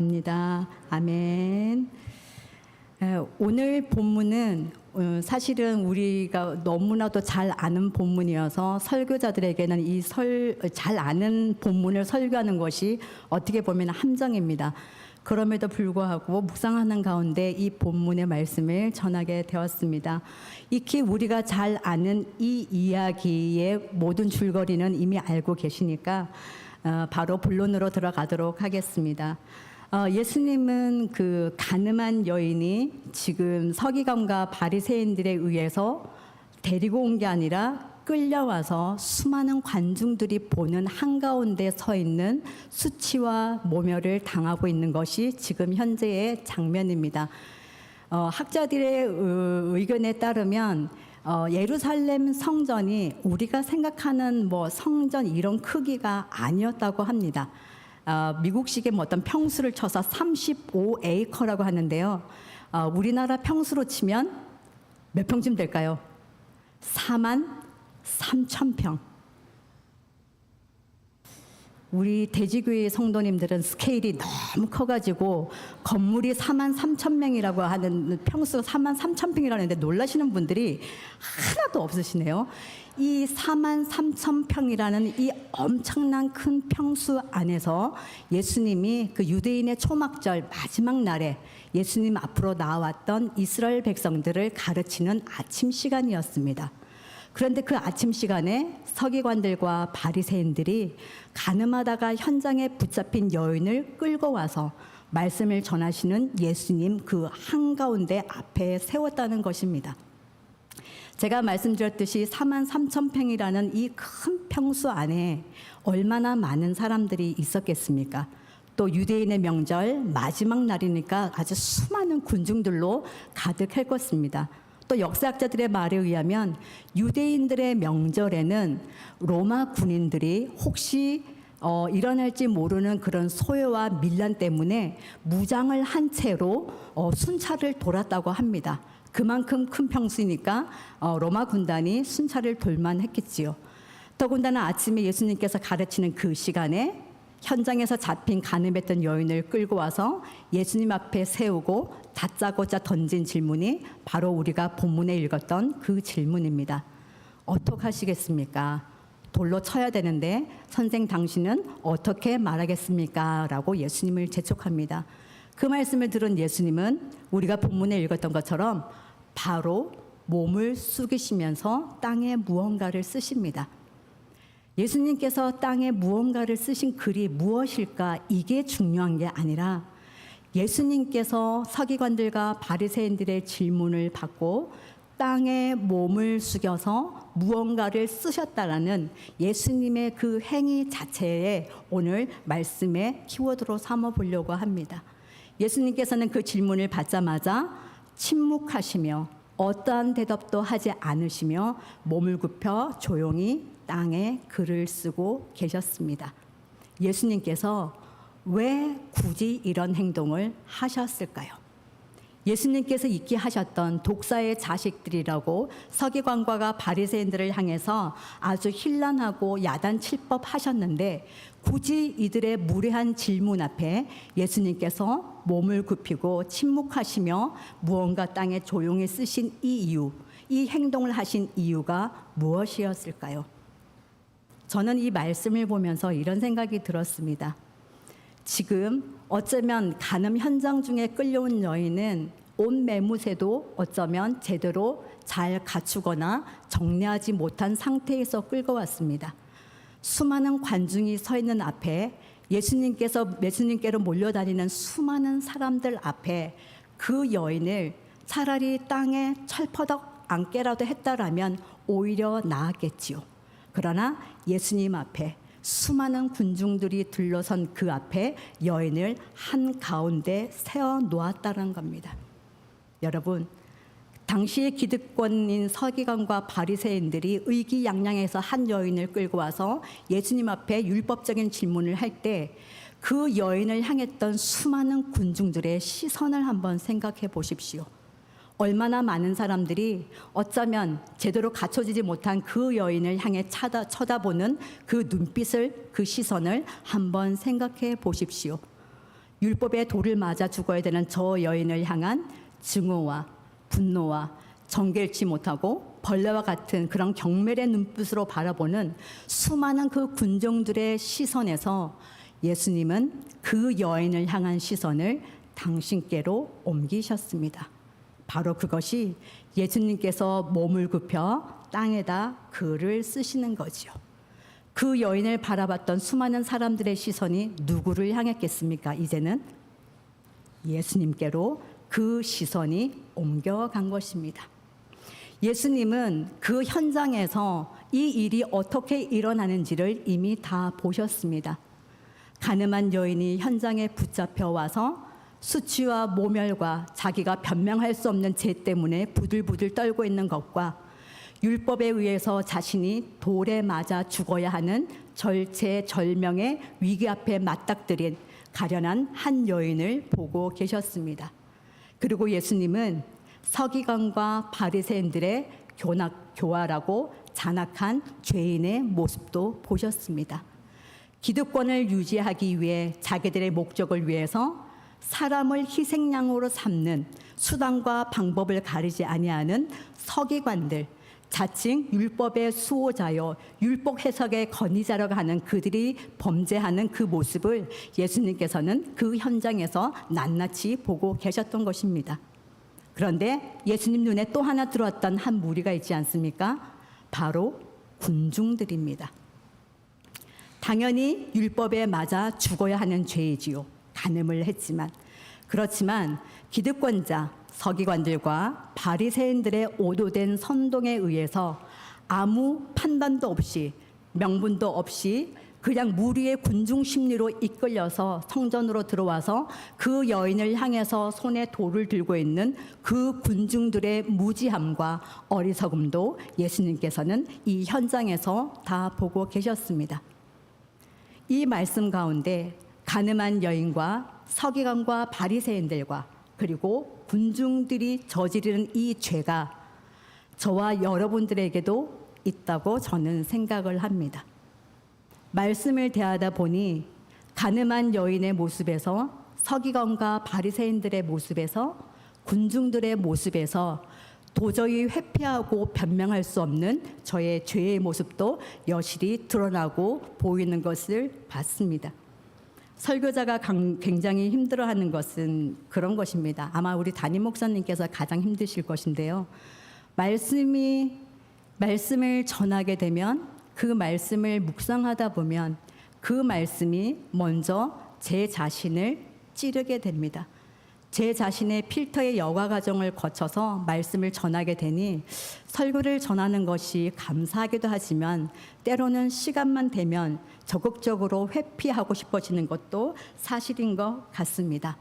감사합니다. 아멘. 에, 오늘 본문은 어, 사실은 우리가 너무나도 잘 아는 본문이어서 설교자들에게는 이 설 잘 아는 본문을 설교하는 것이 어떻게 보면 함정입니다. 그럼에도 불구하고 묵상하는 가운데 이 본문의 말씀을 전하게 되었습니다. 익히 우리가 잘 아는 이 이야기의 모든 줄거리는 이미 알고 계시니까 어, 바로 본론으로 들어가도록 하겠습니다. 어, 예수님은 그 가늠한 여인이 지금 서기관과 바리새인들에 의해서 데리고 온 게 아니라 끌려와서 수많은 관중들이 보는 한가운데 서 있는 수치와 모멸을 당하고 있는 것이 지금 현재의 장면입니다. 어, 학자들의 의- 의견에 따르면 어, 예루살렘 성전이 우리가 생각하는 뭐 성전 이런 크기가 아니었다고 합니다. 어, 미국식의 뭐 어떤 평수를 쳐서 35에이커라고 하는데요. 어, 우리나라 평수로 치면 몇 평쯤 될까요? 4만 3천 평. 우리 대지교회 성도님들은 스케일이 너무 커가지고 건물이 4만 3천 명이라고 하는 평수가 4만 3천 평이라는데 놀라시는 분들이 하나도 없으시네요. 이 4만 3천 평이라는 이 엄청난 큰 평수 안에서 예수님이 그 유대인의 초막절 마지막 날에 예수님 앞으로 나왔던 이스라엘 백성들을 가르치는 아침 시간이었습니다. 그런데 그 아침 시간에 서기관들과 바리새인들이 가늠하다가 현장에 붙잡힌 여인을 끌고 와서 말씀을 전하시는 예수님 그 한가운데 앞에 세웠다는 것입니다. 제가 말씀드렸듯이 4만 3천 평이라는 이 큰 평수 안에 얼마나 많은 사람들이 있었겠습니까? 또 유대인의 명절 마지막 날이니까 아주 수많은 군중들로 가득할 것입니다. 또 역사학자들의 말에 의하면 유대인들의 명절에는 로마 군인들이 혹시 어, 일어날지 모르는 그런 소요와 밀란 때문에 무장을 한 채로 어, 순찰을 돌았다고 합니다. 그만큼 큰 평수니까 어, 로마 군단이 순찰을 돌만 했겠지요. 더군다나 아침에 예수님께서 가르치는 그 시간에 현장에서 잡힌 가늠했던 여인을 끌고 와서 예수님 앞에 세우고 다짜고짜 던진 질문이 바로 우리가 본문에 읽었던 그 질문입니다. 어떡하시겠습니까? 돌로 쳐야 되는데 선생 당신은 어떻게 말하겠습니까? 라고 예수님을 재촉합니다. 그 말씀을 들은 예수님은 우리가 본문에 읽었던 것처럼 바로 몸을 숙이시면서 땅에 무언가를 쓰십니다. 예수님께서 땅에 무언가를 쓰신 글이 무엇일까 이게 중요한 게 아니라 예수님께서 서기관들과 바리새인들의 질문을 받고 땅에 몸을 숙여서 무언가를 쓰셨다라는 예수님의 그 행위 자체에 오늘 말씀의 키워드로 삼아 보려고 합니다. 예수님께서는 그 질문을 받자마자 침묵하시며 어떠한 대답도 하지 않으시며 몸을 굽혀 조용히 땅에 글을 쓰고 계셨습니다. 예수님께서 왜 굳이 이런 행동을 하셨을까요? 예수님께서 있게 하셨던 독사의 자식들이라고 서기관과가 바리새인들을 향해서 아주 힐난하고 야단칠 법 하셨는데 굳이 이들의 무례한 질문 앞에 예수님께서 몸을 굽히고 침묵하시며 무언가 땅에 조용히 쓰신 이 이유, 이 행동을 하신 이유가 무엇이었을까요? 저는 이 말씀을 보면서 이런 생각이 들었습니다. 지금 어쩌면 간음 현장 중에 끌려온 여인은 옷 매무새도 어쩌면 제대로 잘 갖추거나 정리하지 못한 상태에서 끌고 왔습니다. 수많은 관중이 서 있는 앞에 예수님께서 예수님께로 몰려다니는 수많은 사람들 앞에 그 여인을 차라리 땅에 철퍼덕 앉게라도 했다라면 오히려 나았겠지요. 그러나 예수님 앞에 수많은 군중들이 둘러선 그 앞에 여인을 한 가운데 세워 놓았다는 겁니다. 여러분, 당시의 기득권인 서기관과 바리새인들이 의기양양해서 한 여인을 끌고 와서 예수님 앞에 율법적인 질문을 할 때 그 여인을 향했던 수많은 군중들의 시선을 한번 생각해 보십시오. 얼마나 많은 사람들이 어쩌면 제대로 갖춰지지 못한 그 여인을 향해 쳐다, 쳐다보는 그 눈빛을, 그 시선을 한번 생각해 보십시오. 율법의 돌을 맞아 죽어야 되는 저 여인을 향한 증오와 분노와 정결치 못하고 벌레와 같은 그런 경멸의 눈빛으로 바라보는 수많은 그 군종들의 시선에서 예수님은 그 여인을 향한 시선을 당신께로 옮기셨습니다. 바로 그것이 예수님께서 몸을 굽혀 땅에다 글을 쓰시는 거지요. 그 여인을 바라봤던 수많은 사람들의 시선이 누구를 향했겠습니까? 이제는 예수님께로 그 시선이 옮겨간 것입니다. 예수님은 그 현장에서 이 일이 어떻게 일어나는지를 이미 다 보셨습니다. 가늠한 여인이 현장에 붙잡혀 와서 수치와 모멸과 자기가 변명할 수 없는 죄 때문에 부들부들 떨고 있는 것과 율법에 의해서 자신이 돌에 맞아 죽어야 하는 절체절명의 위기 앞에 맞닥뜨린 가련한 한 여인을 보고 계셨습니다. 그리고 예수님은 서기관과 바리새인들의 교낙 교활하고 잔악한 죄인의 모습도 보셨습니다. 기득권을 유지하기 위해 자기들의 목적을 위해서 사람을 희생양으로 삼는 수단과 방법을 가리지 아니하는 서기관들, 자칭 율법의 수호자요, 율법 해석의 건의자라고 하는 그들이 범죄하는 그 모습을 예수님께서는 그 현장에서 낱낱이 보고 계셨던 것입니다. 그런데 예수님 눈에 또 하나 들어왔던 한 무리가 있지 않습니까? 바로 군중들입니다. 당연히 율법에 맞아 죽어야 하는 죄이지요. 간음을 했지만 그렇지만 기득권자 서기관들과 바리새인들의 오도된 선동에 의해서 아무 판단도 없이 명분도 없이 그냥 무리의 군중 심리로 이끌려서 성전으로 들어와서 그 여인을 향해서 손에 돌을 들고 있는 그 군중들의 무지함과 어리석음도 예수님께서는 이 현장에서 다 보고 계셨습니다. 이 말씀 가운데 가늠한 여인과 서기관과 바리새인들과 그리고 군중들이 저지르는 이 죄가 저와 여러분들에게도 있다고 저는 생각을 합니다. 말씀을 대하다 보니 가늠한 여인의 모습에서 서기관과 바리새인들의 모습에서 군중들의 모습에서 도저히 회피하고 변명할 수 없는 저의 죄의 모습도 여실히 드러나고 보이는 것을 봤습니다. 설교자가 강- 굉장히 힘들어하는 것은 그런 것입니다. 아마 우리 담임 목사님께서 가장 힘드실 것인데요. 말씀이 말씀을 전하게 되면 그 말씀을 묵상하다 보면 그 말씀이 먼저 제 자신을 찌르게 됩니다. 제 자신의 필터의 여과 과정을 거쳐서 말씀을 전하게 되니 설교를 전하는 것이 감사하기도 하지만 때로는 시간만 되면 적극적으로 회피하고 싶어지는 것도 사실인 것 같습니다.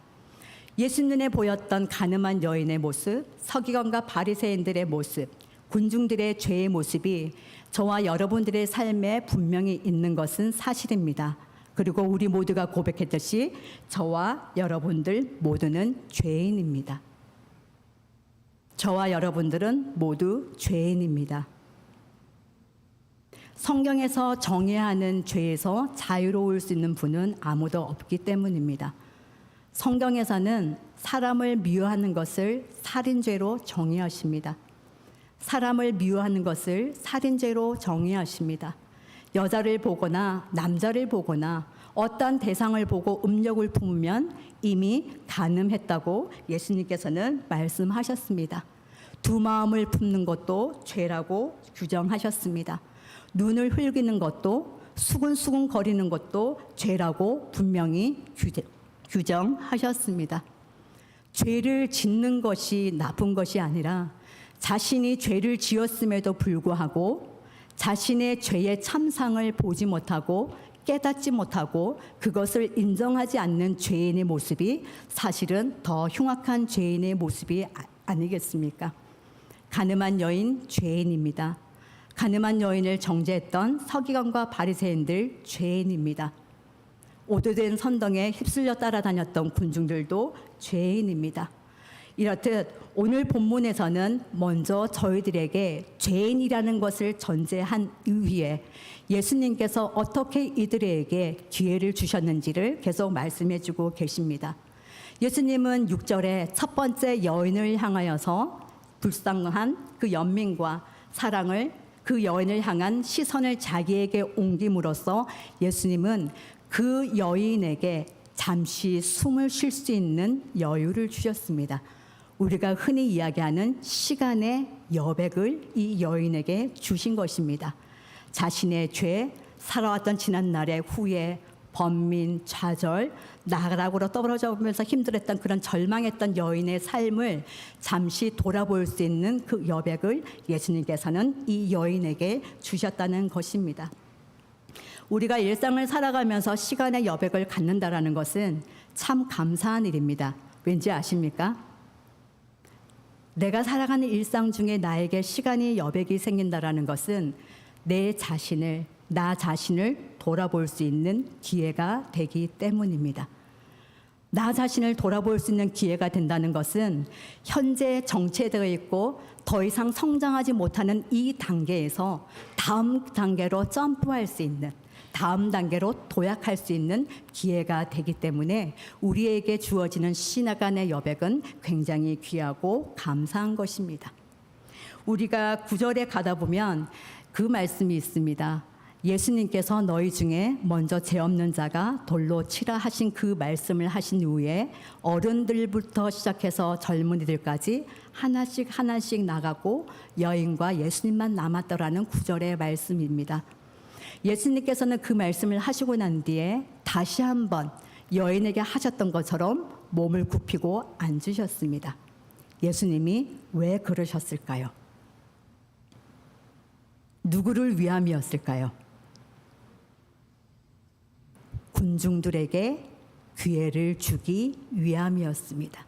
예수 눈에 보였던 가늠한 여인의 모습, 서기관과 바리새인들의 모습, 군중들의 죄의 모습이 저와 여러분들의 삶에 분명히 있는 것은 사실입니다. 그리고 우리 모두가 고백했듯이 저와 여러분들 모두는 죄인입니다. 저와 여러분들은 모두 죄인입니다. 성경에서 정의하는 죄에서 자유로울 수 있는 분은 아무도 없기 때문입니다. 성경에서는 사람을 미워하는 것을 살인죄로 정의하십니다. 사람을 미워하는 것을 살인죄로 정의하십니다. 여자를 보거나 남자를 보거나 어떤 대상을 보고 음력을 품으면 이미 간음했다고 예수님께서는 말씀하셨습니다. 두 마음을 품는 것도 죄라고 규정하셨습니다. 눈을 흘기는 것도 수근수근 거리는 것도 죄라고 분명히 규정하셨습니다. 죄를 짓는 것이 나쁜 것이 아니라 자신이 죄를 지었음에도 불구하고 자신의 죄의 참상을 보지 못하고 깨닫지 못하고 그것을 인정하지 않는 죄인의 모습이 사실은 더 흉악한 죄인의 모습이 아- 아니겠습니까? 가늠한 여인 죄인입니다. 가늠한 여인을 정죄했던 서기관과 바리새인들 죄인입니다. 오도된 선동에 휩쓸려 따라다녔던 군중들도 죄인입니다. 이렇듯 오늘 본문에서는 먼저 저희들에게 죄인이라는 것을 전제한 이후에 예수님께서 어떻게 이들에게 기회를 주셨는지를 계속 말씀해 주고 계십니다. 예수님은 6절에 첫 번째 여인을 향하여서 불쌍한 그 연민과 사랑을 그 여인을 향한 시선을 자기에게 옮김으로써 예수님은 그 여인에게 잠시 숨을 쉴 수 있는 여유를 주셨습니다. 우리가 흔히 이야기하는 시간의 여백을 이 여인에게 주신 것입니다. 자신의 죄, 살아왔던 지난 날의 후회, 번민, 좌절, 나락으로 떨어져 보면서 힘들었던 그런 절망했던 여인의 삶을 잠시 돌아볼 수 있는 그 여백을 예수님께서는 이 여인에게 주셨다는 것입니다. 우리가 일상을 살아가면서 시간의 여백을 갖는다라는 것은 참 감사한 일입니다. 왠지 아십니까? 내가 살아가는 일상 중에 나에게 시간이 여백이 생긴다라는 것은 내 자신을 나 자신을 돌아볼 수 있는 기회가 되기 때문입니다. 나 자신을 돌아볼 수 있는 기회가 된다는 것은 현재 정체되어 있고 더 이상 성장하지 못하는 이 단계에서 다음 단계로 점프할 수 있는 다음 단계로 도약할 수 있는 기회가 되기 때문에 우리에게 주어지는 신화간의 여백은 굉장히 귀하고 감사한 것입니다. 우리가 구절에 가다 보면 그 말씀이 있습니다. 예수님께서 너희 중에 먼저 죄 없는 자가 돌로 치라 하신 그 말씀을 하신 후에 어른들부터 시작해서 젊은이들까지 하나씩 하나씩 나가고 여인과 예수님만 남았더라는 구절의 말씀입니다. 예수님께서는 그 말씀을 하시고 난 뒤에 다시 한번 여인에게 하셨던 것처럼 몸을 굽히고 앉으셨습니다. 예수님이 왜 그러셨을까요? 누구를 위함이었을까요? 군중들에게 기회를 주기 위함이었습니다.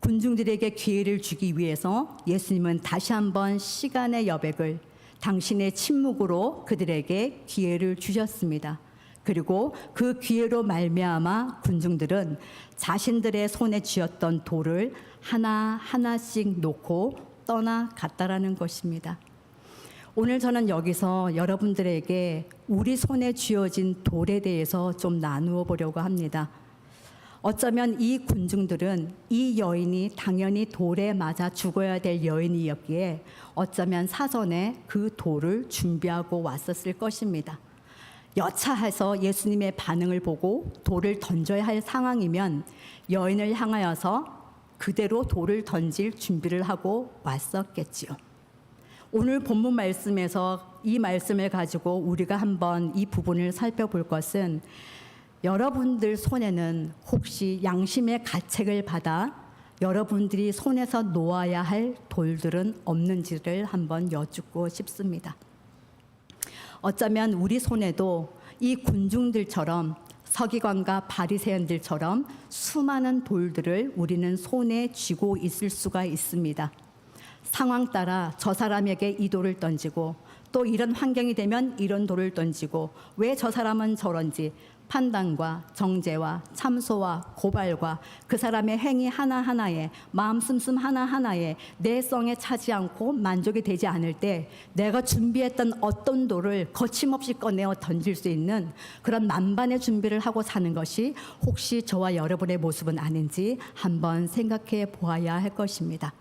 군중들에게 기회를 주기 위해서 예수님은 다시 한번 시간의 여백을 당신의 침묵으로 그들에게 기회를 주셨습니다. 그리고 그 기회로 말미암아 군중들은 자신들의 손에 쥐었던 돌을 하나 하나씩 놓고 떠나갔다라는 것입니다. 오늘 저는 여기서 여러분들에게 우리 손에 쥐어진 돌에 대해서 좀 나누어 보려고 합니다. 어쩌면 이 군중들은 이 여인이 당연히 돌에 맞아 죽어야 될 여인이었기에 어쩌면 사전에 그 돌을 준비하고 왔었을 것입니다. 여차해서 예수님의 반응을 보고 돌을 던져야 할 상황이면 여인을 향하여서 그대로 돌을 던질 준비를 하고 왔었겠지요. 오늘 본문 말씀에서 이 말씀을 가지고 우리가 한번 이 부분을 살펴볼 것은 여러분들 손에는 혹시 양심의 가책을 받아 여러분들이 손에서 놓아야 할 돌들은 없는지를 한번 여쭙고 싶습니다. 어쩌면 우리 손에도 이 군중들처럼 서기관과 바리새인들처럼 수많은 돌들을 우리는 손에 쥐고 있을 수가 있습니다. 상황 따라 저 사람에게 이 돌을 던지고 또 이런 환경이 되면 이런 돌을 던지고 왜 저 사람은 저런지 판단과 정죄와 참소와 고발과 그 사람의 행위 하나하나에 마음 씀씀 하나하나에 내 성에 차지 않고 만족이 되지 않을 때 내가 준비했던 어떤 돌을 거침없이 꺼내어 던질 수 있는 그런 만반의 준비를 하고 사는 것이 혹시 저와 여러분의 모습은 아닌지 한번 생각해 보아야 할 것입니다.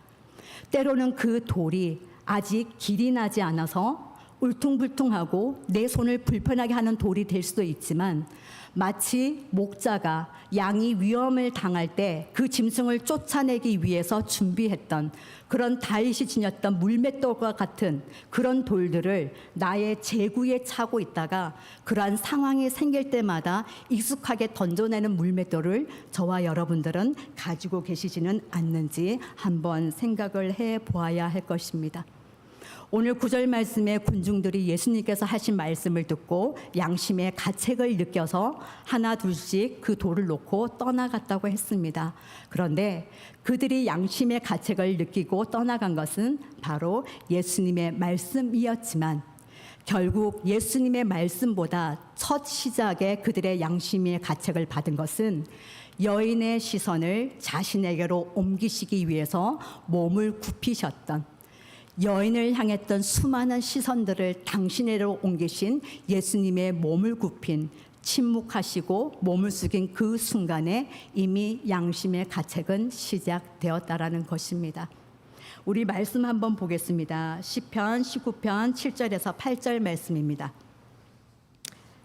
때로는 그 돌이 아직 길이 나지 않아서 울퉁불퉁하고 내 손을 불편하게 하는 돌이 될 수도 있지만 마치 목자가 양이 위험을 당할 때 그 짐승을 쫓아내기 위해서 준비했던 그런 다윗이 지녔던 물맷돌과 같은 그런 돌들을 나의 제구에 차고 있다가 그러한 상황이 생길 때마다 익숙하게 던져내는 물맷돌을 저와 여러분들은 가지고 계시지는 않는지 한번 생각을 해 보아야 할 것입니다. 오늘 구절 말씀에 군중들이 예수님께서 하신 말씀을 듣고 양심의 가책을 느껴서 하나 둘씩 그 돌을 놓고 떠나갔다고 했습니다. 그런데 그들이 양심의 가책을 느끼고 떠나간 것은 바로 예수님의 말씀이었지만 결국 예수님의 말씀보다 첫 시작에 그들의 양심의 가책을 받은 것은 여인의 시선을 자신에게로 옮기시기 위해서 몸을 굽히셨던 여인을 향했던 수많은 시선들을 당신에게로 옮기신 예수님의 몸을 굽힌 침묵하시고 몸을 숙인 그 순간에 이미 양심의 가책은 시작되었다라는 것입니다. 우리 말씀 한번 보겠습니다. 시편 19편 7절에서 8절 말씀입니다.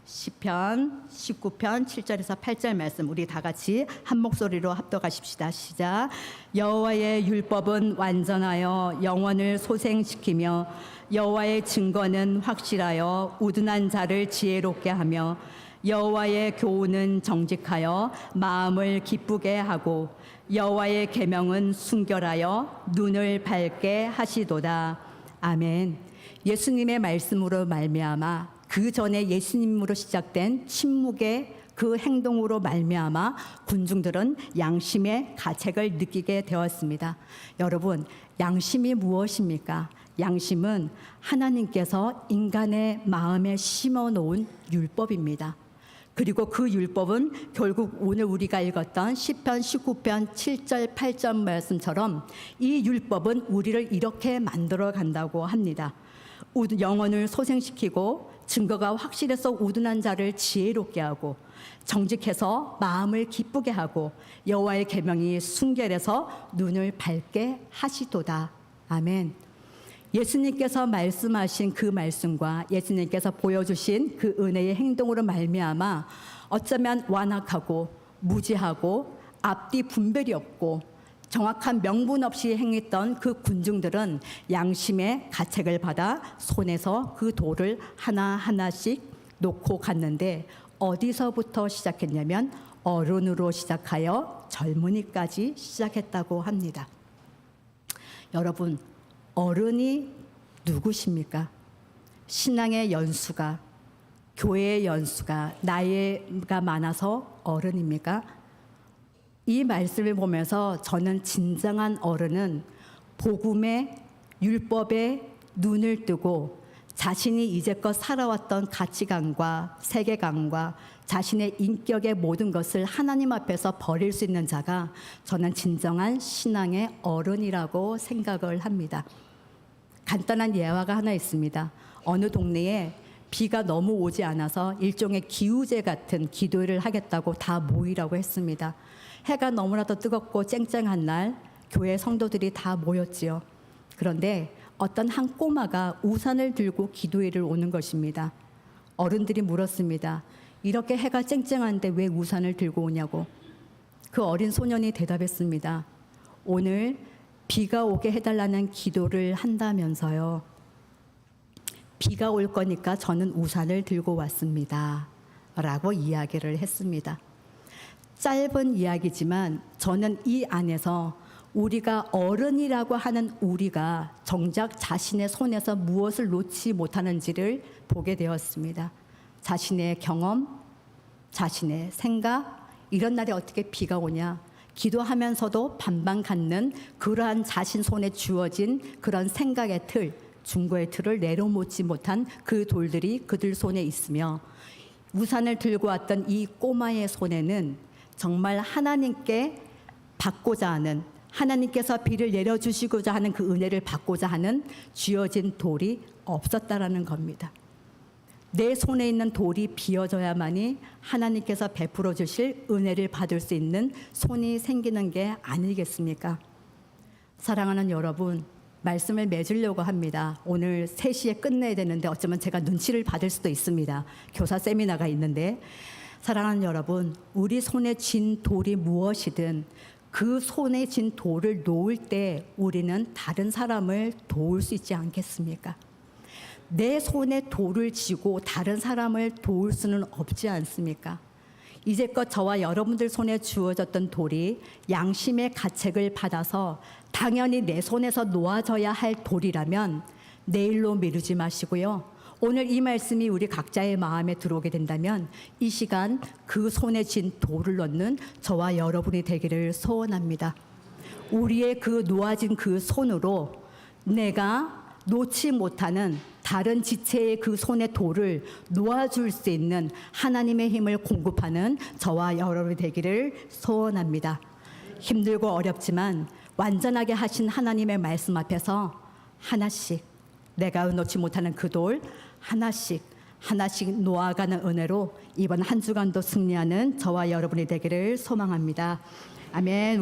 시편 19편 7절에서 8절 말씀 우리 다 같이 한 목소리로 합독하십시다. 시작. 여호와의 율법은 완전하여 영혼을 소생시키며 여호와의 증거는 확실하여 우둔한 자를 지혜롭게 하며 여호와의 교훈은 정직하여 마음을 기쁘게 하고 여호와의 계명은 순결하여 눈을 밝게 하시도다. 아멘. 예수님의 말씀으로 말미암아 그 전에 예수님으로 시작된 침묵의 그 행동으로 말미암아 군중들은 양심의 가책을 느끼게 되었습니다. 여러분, 양심이 무엇입니까? 양심은 하나님께서 인간의 마음에 심어 놓은 율법입니다. 그리고 그 율법은 결국 오늘 우리가 읽었던 시편 19편 7절 8절 말씀처럼 이 율법은 우리를 이렇게 만들어 간다고 합니다. 영혼을 소생시키고 증거가 확실해서 우둔한 자를 지혜롭게 하고 정직해서 마음을 기쁘게 하고 여호와의 계명이 순결해서 눈을 밝게 하시도다. 아멘. 예수님께서 말씀하신 그 말씀과 예수님께서 보여주신 그 은혜의 행동으로 말미암아 어쩌면 완악하고 무지하고 앞뒤 분별이 없고 정확한 명분 없이 행했던 그 군중들은 양심의 가책을 받아 손에서 그 돌을 하나하나씩 놓고 갔는데 어디서부터 시작했냐면 어른으로 시작하여 젊은이까지 시작했다고 합니다. 여러분, 어른이 누구십니까? 신앙의 연수가, 교회의 연수가, 나이가 많아서 어른입니까? 이 말씀을 보면서 저는 진정한 어른은 복음의 율법에 눈을 뜨고 자신이 이제껏 살아왔던 가치관과 세계관과 자신의 인격의 모든 것을 하나님 앞에서 버릴 수 있는 자가 저는 진정한 신앙의 어른이라고 생각을 합니다. 간단한 예화가 하나 있습니다. 어느 동네에 비가 너무 오지 않아서 일종의 기우제 같은 기도를 하겠다고 다 모이라고 했습니다. 해가 너무나도 뜨겁고 쨍쨍한 날 교회 성도들이 다 모였지요. 그런데 어떤 한 꼬마가 우산을 들고 기도회를 오는 것입니다. 어른들이 물었습니다. 이렇게 해가 쨍쨍한데 왜 우산을 들고 오냐고. 그 어린 소년이 대답했습니다. 오늘 비가 오게 해달라는 기도를 한다면서요. 비가 올 거니까 저는 우산을 들고 왔습니다. 라고 이야기를 했습니다. 짧은 이야기지만 저는 이 안에서 우리가 어른이라고 하는 우리가 정작 자신의 손에서 무엇을 놓지 못하는지를 보게 되었습니다. 자신의 경험, 자신의 생각, 이런 날에 어떻게 비가 오냐. 기도하면서도 반반 갖는 그러한 자신 손에 주어진 그런 생각의 틀, 중고의 틀을 내려놓지 못한 그 돌들이 그들 손에 있으며 우산을 들고 왔던 이 꼬마의 손에는 정말 하나님께 받고자 하는 하나님께서 비를 내려주시고자 하는 그 은혜를 받고자 하는 쥐어진 돌이 없었다라는 겁니다. 내 손에 있는 돌이 비어져야만이 하나님께서 베풀어 주실 은혜를 받을 수 있는 손이 생기는 게 아니겠습니까? 사랑하는 여러분, 말씀을 맺으려고 합니다. 오늘 3시에 끝내야 되는데 어쩌면 제가 눈치를 받을 수도 있습니다. 교사 세미나가 있는데 사랑하는 여러분, 우리 손에 쥔 돌이 무엇이든 그 손에 쥔 돌을 놓을 때 우리는 다른 사람을 도울 수 있지 않겠습니까? 내 손에 돌을 쥐고 다른 사람을 도울 수는 없지 않습니까? 이제껏 저와 여러분들 손에 주어졌던 돌이 양심의 가책을 받아서 당연히 내 손에서 놓아져야 할 돌이라면 내일로 미루지 마시고요. 오늘 이 말씀이 우리 각자의 마음에 들어오게 된다면 이 시간 그 손에 쥔 돌을 넣는 저와 여러분이 되기를 소원합니다. 우리의 그 놓아진 그 손으로 내가 놓지 못하는 다른 지체의 그 손의 돌을 놓아줄 수 있는 하나님의 힘을 공급하는 저와 여러분이 되기를 소원합니다. 힘들고 어렵지만 완전하게 하신 하나님의 말씀 앞에서 하나씩 내가 놓지 못하는 그 돌 하나씩 하나씩 놓아가는 은혜로 이번 한 주간도 승리하는 저와 여러분이 되기를 소망합니다. 아멘.